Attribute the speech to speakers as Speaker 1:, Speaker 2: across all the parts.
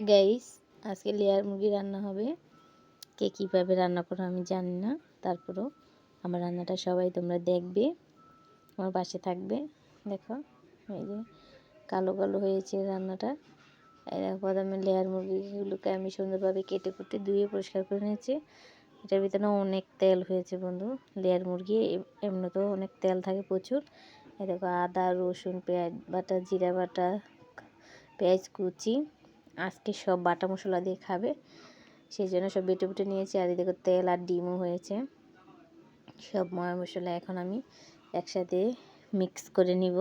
Speaker 1: Guys আজকে layer মুরগি রান্না হবে। কে কীভাবে রান্না করো আমি জানি না। তারপরেও আমার রান্নাটা সবাই তোমরা দেখবে। আমার পাশে থাকবে। দেখো, এই যে কালো কালো হয়েছে রান্নাটা। দেখো, প্রথমে লেয়ার মুরগিগুলোকে আমি সুন্দরভাবে কেটে কুটে ধুয়ে পরিষ্কার করে নিয়েছি। এটার ভিতরে অনেক তেল হয়েছে বন্ধু। লেয়ার মুরগি, এমনিতেও অনেক তেল থাকে প্রচুর। এই দেখো, আদা, রসুন, পেঁয়াজ বাটা, জিরা বাটা, পেঁয়াজ কুচি। আজকে সব বাটা মশলা দিয়ে খাবে। সেই জন্য সব বেটে বেটে নিয়েছি আর এদিকে তেল আর ডিমও হয়েছে। সব ময়া মশলা এখন আমি একসাথে মিক্স করে নিব।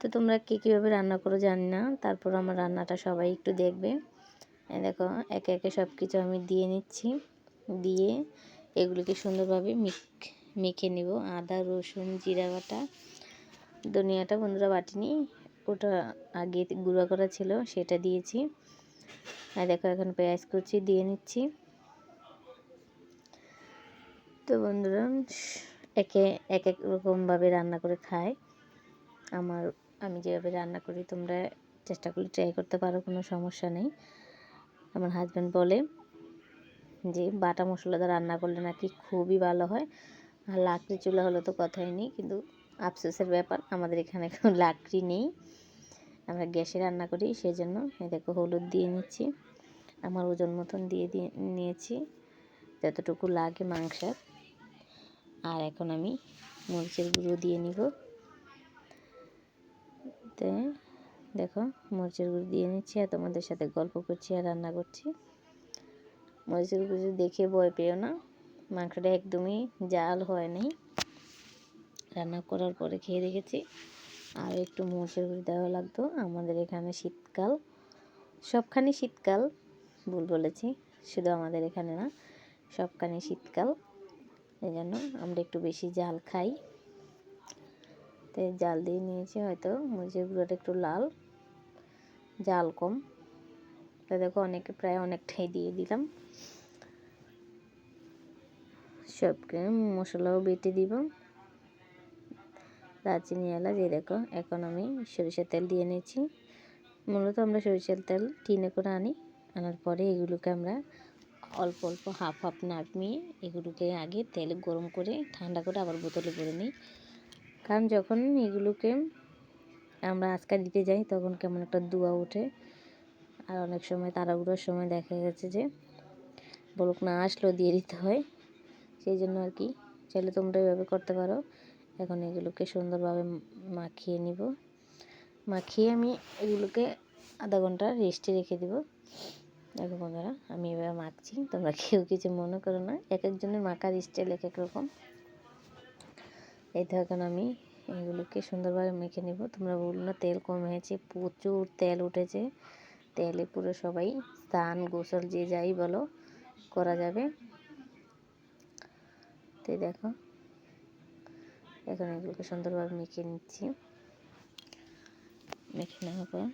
Speaker 1: তো তোমরা কে কীভাবে রান্না করো জানি না। তারপর আমার রান্নাটা সবাই একটু দেখবে। দেখো, একে একে সব কিছু আমি দিয়ে নিচ্ছি। দিয়ে এগুলিকে সুন্দরভাবে মিক, মেখে নিব। আদা, রসুন, জিরা বাটা, ধনিয়াটা বন্ধুরা বাটিনি ওটা আগে গুঁড়া করা ছিল, সেটা দিয়েছি। আর দেখো এখন পেঁয়াজ কুচি দিয়ে নিচ্ছি। তো বন্ধুরা, একে, এক এক রকমভাবে রান্না করে খায় আমার, আমি যেভাবে রান্না করি, তোমরা চেষ্টা করলে ট্রাই করতে পারো, কোনো সমস্যা নেই। আমার হাজব্যান্ড বলে যে, বাটা মশলাটা রান্না করলে নাকি খুবই ভালো হয়। আর লাকড়ি চুলা হলে তো কথাই নেই, কিন্তু আফসোসের ব্যাপার, আমাদের এখানে কোনো লাকড়ি নেই। আমরা গ্যাসে রান্না করি সেই জন্য দেখো হলুদ দিয়ে নিচ্ছি। আমার ওজন মতন দিয়ে দিয়ে নিয়েছি, যতটুকু লাগে মাংসের। আর এখন আমি মরিচের গুঁড়ো দিয়ে নিব। তো দেখো মরিচের গুঁড়ো দিয়ে নিচ্ছি আর তোমাদের সাথে গল্প করছি আর রান্না করছি। মরিচের গুঁড়ো দেখে ভয় পেও না, মাংসটা একদমই জাল হয় নাই। রান্না করার পরে খেয়ে দেখেছি। আর একটু মরিচের গুঁড়ি দেওয়া লাগতো। আমাদের এখানে শীতকাল, সবখানে শীতকাল, ভুল বলেছি, শুধু আমাদের এখানে না, সবখানে শীতকাল। এই জন্য আমরা একটু বেশি জাল খাই। তো জাল দিয়ে নিয়েছি হয়তো মরিচের গুঁড়োটা একটু লাল, জাল কম। তা দেখো অনেকে প্রায় অনেকটাই দিয়ে দিলাম। সবকে মশলাও বেটে দিব। দারচিনি এলাচ, এই দেখো, এখন আমি সরিষার তেল দিয়ে নিয়েছি। মূলত আমরা সরিষার তেল টিনে করে আনি, আনার পরে এগুলোকে আমরা অল্প অল্প হাফ হাফ নামিয়ে এগুলোকে আগে তেলে গরম করে ঠান্ডা করে আবার বোতলে ভরে নিই। কারণ যখন এগুলোকে আমরা আজকাল দিতে যাই, তখন কেমন একটা দুয়া ওঠে। আর অনেক সময় তাড়াহুড়োর সময় দেখা গেছে যে বলুক না আসলেও দিয়ে দিতে হয়। সেই জন্য আর কি, চাইলে তোমরা এভাবে করতে পারো। এখন এগুলোকে সুন্দরভাবে মাখিয়ে নিব। মাখিয়ে আমি এগুলোকে আধা ঘণ্টা রেস্টে রেখে দেব। দেখো বন্ধুরা, আমি এবার মাখছি। তোমরা কেউ কিছু মনে করো না, এক একজনের মাখার স্টাইল এক এক রকম। এই তো এখন আমি এগুলোকে সুন্দরভাবে মেখে নেব। তোমরা বলল না, তেল কম হয়েছে, প্রচুর তেল উঠেছে। তেলে পুরো সবাই স্নান, গোসল, যে যাই বলো, করা যাবে। তো দেখো এখন এগুলোকে সুন্দরভাবে মেখে নিচ্ছি। মেখে নেওয়ার পর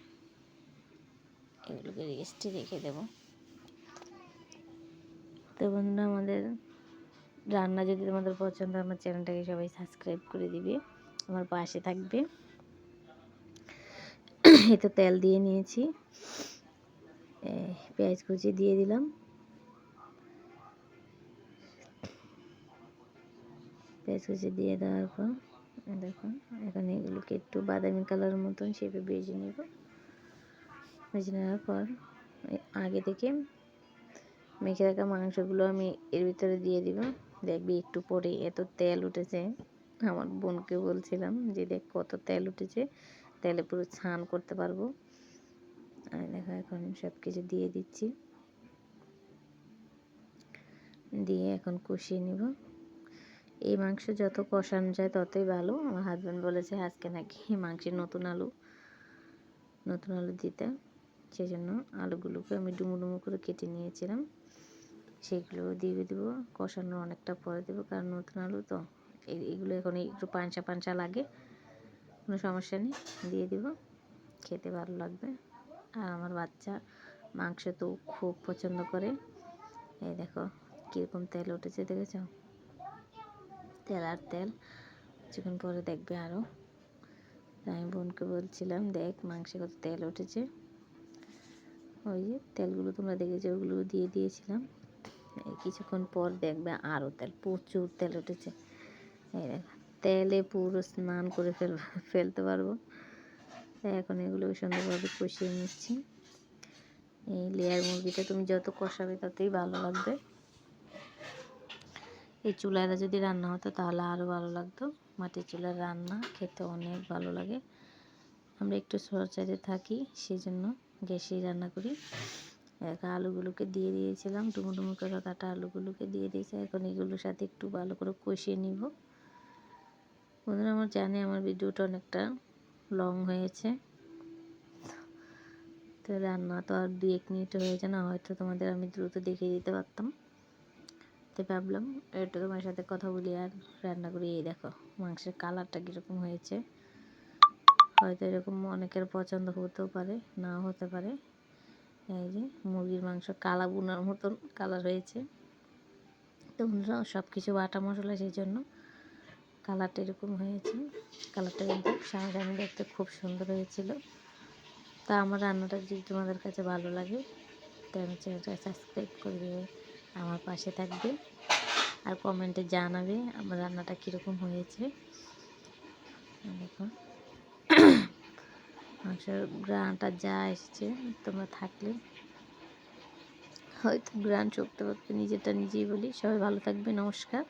Speaker 1: এগুলোকে রেস্টে রেখে দেব। তো বন্ধুরা, আমাদের রান্না যদি তোমাদের পছন্দ আমার চ্যানেলটাকে সবাই সাবস্ক্রাইব করে দিবে, আমার পাশে থাকবে। এই তো তেল দিয়ে নিয়েছি। পেঁয়াজ কুচি দিয়ে দিলাম। পেঁয়াজ কুচি দিয়ে দেওয়ার পর দেখুন, এখন এগুলোকে একটু বাদামি কালার মতন শেপে বেজে নেব। বেজে নেওয়ার পর আগে থেকে মেখে রাখা মাংসগুলো আমি এর ভিতরে দিয়ে দিব। দেখবি একটু পরে এত তেল উঠেছে। আমার বোনকে বলছিলাম যে, দেখ কত তেল উঠেছে, তেলে পুরো ছান করতে পারব। আর দেখো এখন সব কিছু দিয়ে দিচ্ছি। দিয়ে এখন কষিয়ে নিব। এই মাংস যত কষানো যায় ততই ভালো। আমার হাজব্যান্ড বলেছে আজকে নাকি মাংসের নতুন আলু নতুন আলু দিতে। সেই জন্য আলুগুলোকে আমি ডুমো ডুমো করে কেটে নিয়েছিলাম। সেগুলো দিয়ে দেবো, কষানোর অনেকটা পরে দেবো, কারণ নতুন আলু তো। এগুলো এখন একটু পাঞ্চা পাঞ্চা লাগে, কোনো সমস্যা নেই, দিয়ে দেবো। খেতে ভালো লাগবে। আর আমার বাচ্চা মাংস তো খুব পছন্দ করে। এই দেখো, কীরকম তেল উঠেছে, দেখেছ? তেল আর তেল। কিছুক্ষণ পরে দেখবে আরও আমি বোনকে বলছিলাম, দেখ মাংসে কত তেল উঠেছে। ওই যে তেলগুলো তোমরা দেখেছ, ওগুলো দিয়ে দিয়েছিলাম। কিছুক্ষণ পর দেখবে আরও তেল, প্রচুর তেল উঠেছে। এই তেলে পুরো স্নান করে ফেল, ফেলতে পারব। এখন এগুলো সুন্দরভাবে কষিয়ে নিচ্ছি। এই লেয়ার মুরগিটা তুমি যত কষাবে, ততই ভালো লাগবে। এই চুলাটা যদি রান্না হতো তাহলে আরও ভালো লাগতো। মাটির চুলার রান্না খেতে অনেক ভালো লাগে। আমরা একটু সরচারে থাকি সেই জন্য গ্যাসেই রান্না করি। আলুগুলোকে দিয়ে দিয়েছিলাম ডুমো ডুমো করে কাটা আলুগুলোকে দিয়ে দিয়েছি। এখন এগুলোর সাথে একটু ভালো করে কষিয়ে নিব। বন্ধুরা, আমার জানি আমার ভিডিওটা অনেকটা লং হয়েছে। তো রান্না তো আর দু এক মিনিট হয়েছে না, হয়তো তোমাদের আমি দ্রুত দেখিয়ে দিতে পারতাম। তো ভাবলাম, একটু তোমার সাথে কথা বলি আর রান্না করি। এই দেখো, মাংসের কালারটা কীরকম হয়েছে। হয়তো এরকম অনেকের পছন্দ হতেও পারে, নাও হতে পারে। এই যে মুরগির মাংস কালা বুনার মতন কালার হয়েছে। তোমরা সব কিছু বাটা মশলা সেই জন্য কালারটা এরকম হয়েছে। কালারটা কিন্তু সামনে দেখতে খুব সুন্দর হয়েছিল। তা আমার রান্নাটা যদি তোমাদের কাছে ভালো লাগে তো আমি চ্যানেলটা সাবস্ক্রাইব করে দেবে আমার পাশে থাকবে আর কমেন্টে জানাবে আমার রান্নাটা কীরকম হয়েছে। দেখো। মাংসের গ্রানটা যা এসেছে, তোমরা থাকলে। হয়তো গ্রান চোখতে পারবে নিজেরটা নিজেই বলি। সবাই ভালো থাকবে, নমস্কার।